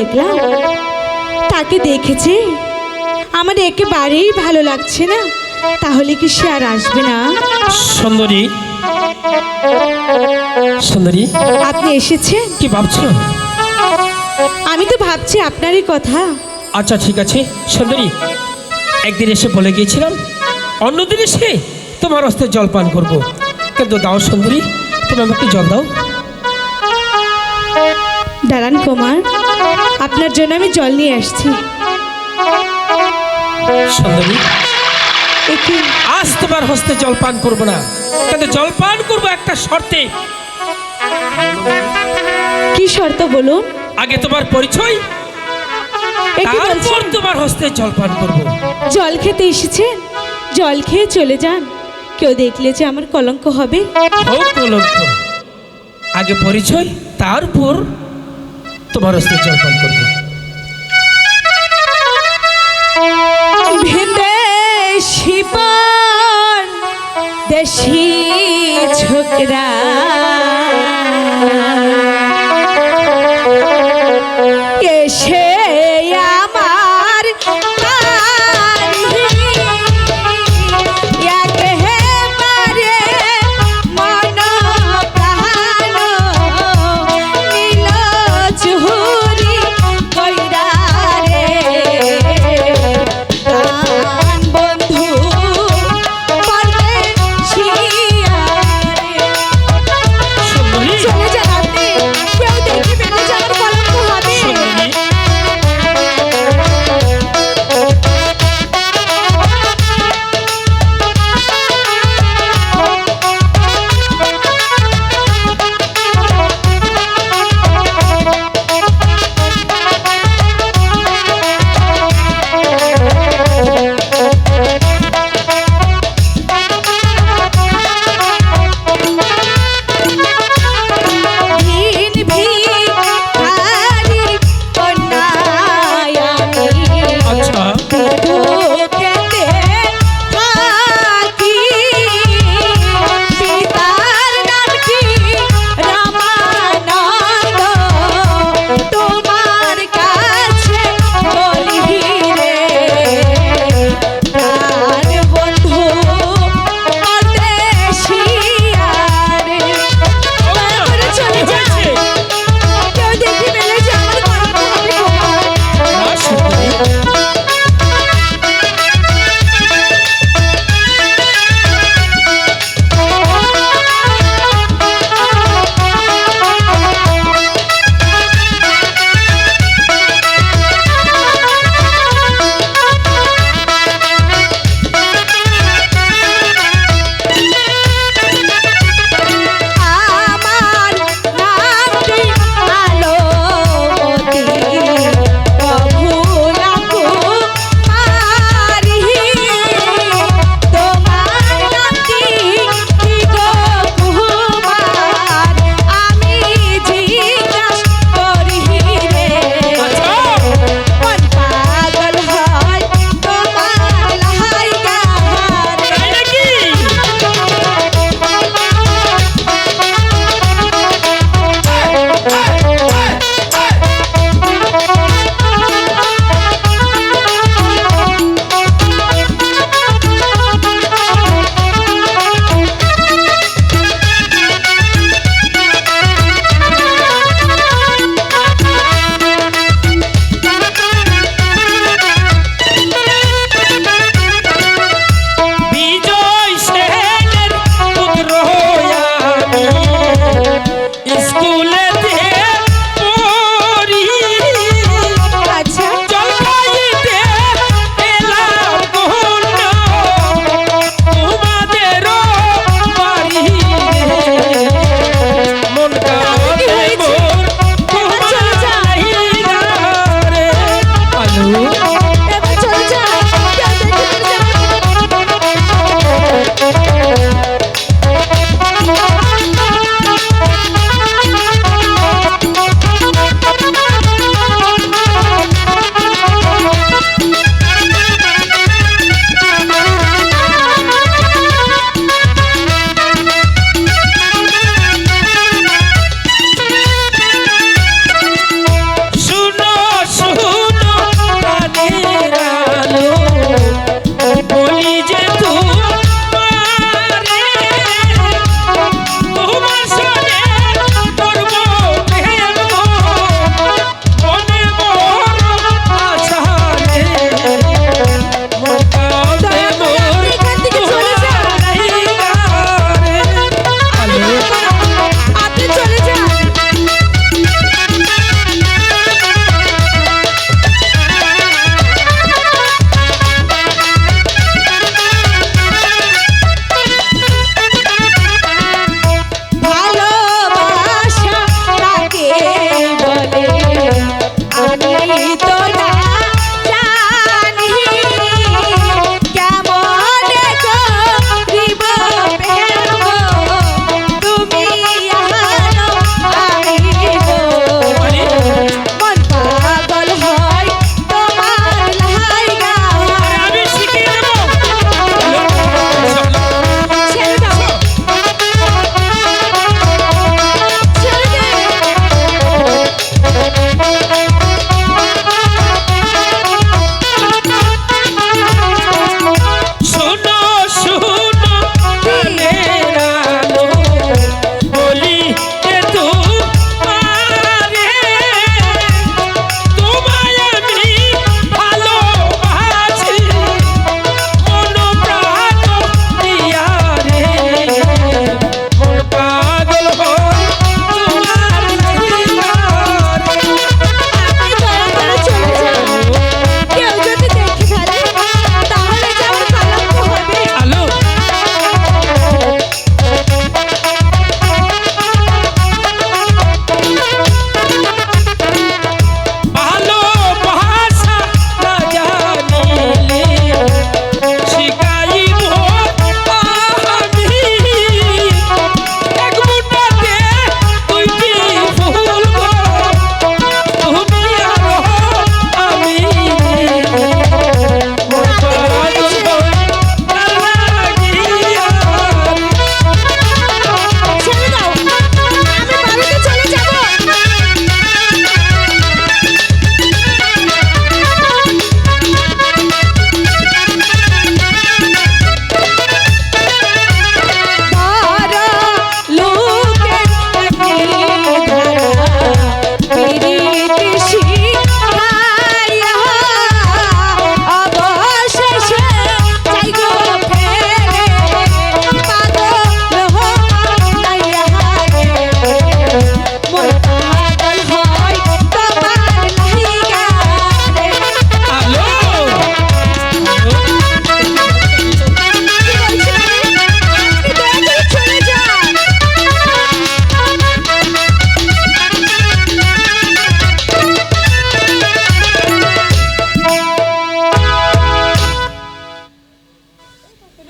দেখলাম। তাকে দেখেছে। আমার একেবারেই ভালো লাগছে না। তাহলে কি সে আর আসবে না? সুন্দরী। সুন্দরী। আপনি এসেছেন? কি ভাবছ? আমি তো ভাবছি আপনারই কথা। আচ্ছা ঠিক আছে। সুন্দরী একদিন এসে বলে গিয়েছিলাম অন্যদিন এসে তোমার হস্তে জল পান করব। কিন্তু দাও সুন্দরী তুমি আমাকে জল দাও। দাঁড়ান কুমার। আপনার জন্য আমি জল নিয়ে আসছি। সুন্দরী আজ তোমার হস্তে জল পান করব না। কিন্তু জল পান করব একটা শর্তে। কি শর্ত বলুন? আগে তোমার পরিচয় তারপর তোমার হস্তে জল পান করব। জল খেতে এসেছেন জল খেয়ে চলে যান। কেউ দেখলে যে আমার কলঙ্ক হবে। কলঙ্ক। আগে পরিচয় তারপর তোমার হস্তে জলপান করব। দেশি ছোকরা।